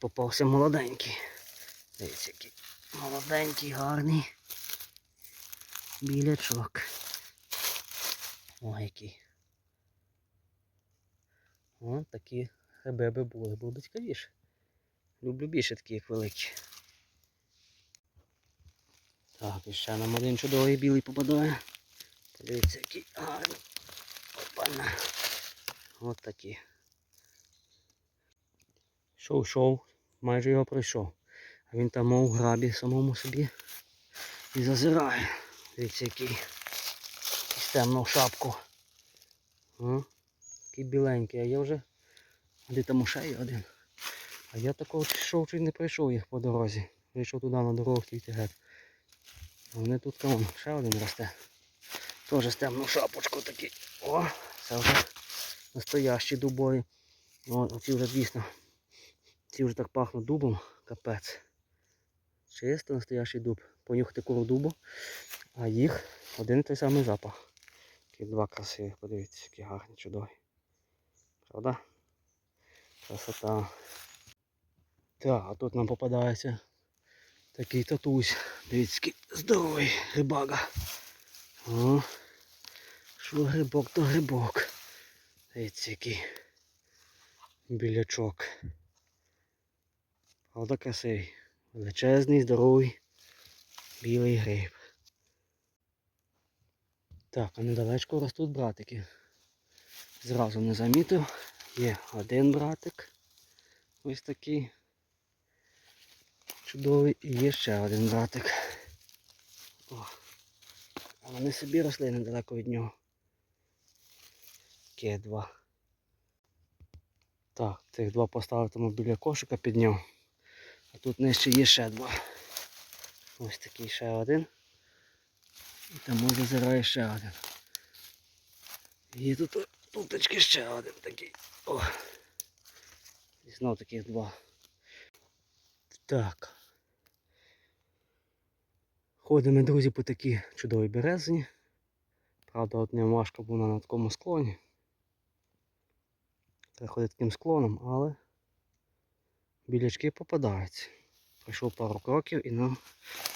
попався молоденький. Дивіться, який молоденький, гарний. Білячок. О, який. О, такі гриби би були, було б цікавіше. Люблю більше такі, як великі. Так, і ще нам один чудовий білий попадає. Подивіться, який гарний. Опана. От такі. Шов, майже його пройшов. А він там мов грабі самому собі і зазирає. Дивіться, який з темну шапку. Такий біленький, а я вже де там є один. А я такого пішов чи не пройшов їх по дорозі. Вийшов туди на дорогу тільки геть. А вони тут там ще один росте. Теж з темну шапочку такий. О, це вже настоящі дубові. О, оці вже дійсно. Ці вже так пахнуть дубом, капець. Чисто настоящий дуб. Понюхати кору дубу, а їх один той самий запах. Такі два красивих, подивіться, які гарні, чудові. Правда? Красота. Так, а тут нам попадається такий татусь. Дивіться, який здоровий рибага. О, що грибок, то грибок. Дивіться, який білячок. Правда красивий. Величезний, здоровий, білий гриб. Так, а недалечко ростуть братики. Зразу не замітив. Є один братик. Ось такий. Чудовий. І є ще один братик. О. А вони собі росли недалеко від нього. Такі два. Так, цих два поставив тому біля кошика підняв. А тут нижче є ще два. Ось такий ще один. І там може зирає ще один. І тут туточки ще один такий. О. І знов таких два. Так. Ходимо, друзі, по такій чудовій березині. Правда, от не важко було на такому склоні. Треба ходити таким склоном, але білячки попадаються. Пройшов пару кроків і нам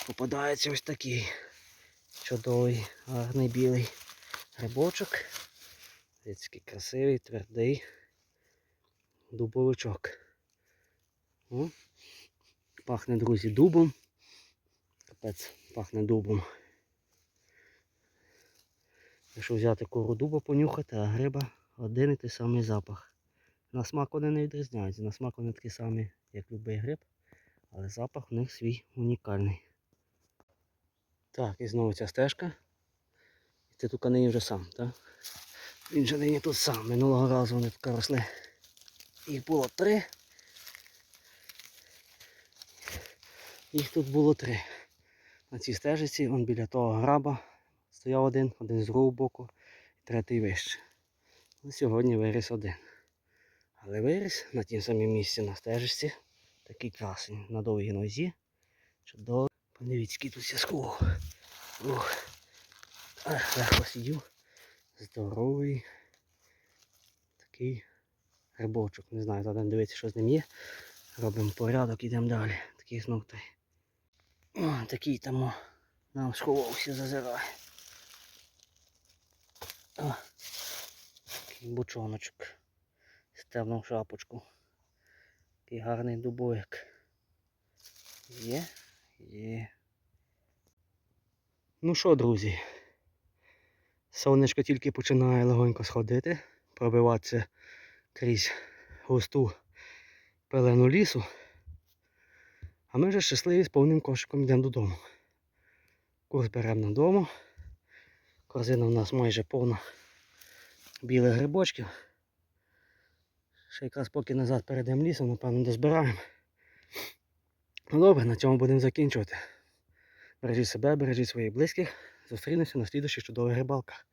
попадається ось такий чудовий, гарний білий грибочок. Який красивий, твердий дубовичок. О, пахне, друзі, дубом. Капець, пахне дубом. Якщо взяти кору дуба понюхати, а гриба один і той самий запах. На смак вони не відрізняються. На смак вони такі самі, як любий гриб, але запах у них свій унікальний. Так, і знову ця стежка. І ти тут нині вже сам, так? Він же нині тут сам. Минулого разу вони тут росли. Їх було три. Їх тут було три. На цій стежиці, он біля того граба, стояв один, один з другого боку, і третій вище. Ну, Сьогодні виріс один. Але виріс на тім самому місці на стежечці. Такий красень на довгій нозі. Чудово. Подивіться, який тут. Ах, легко сидів. Здоровий. Такий грибочок. Не знаю, зараз дивитися, що з ним є. Робимо порядок, йдемо далі. Такий знов той. Такий там о, нам сховався, зазирає. Такий бочоночок. Темну шапочку. Такий гарний дубовик. Є, є. Ну що, друзі? Сонечко тільки починає легонько сходити, пробиватися крізь густу пелену лісу. А ми вже щасливі з повним кошиком йдемо додому. Курс беремо додому. Корзина у нас майже повна білих грибочків. Ще якраз поки назад перейдемо лісом, напевно, дозбираємо. Ну добре, на цьому будемо закінчувати. Бережіть себе, бережіть своїх близьких. Зустрінемося на слідущих чудових рибалках.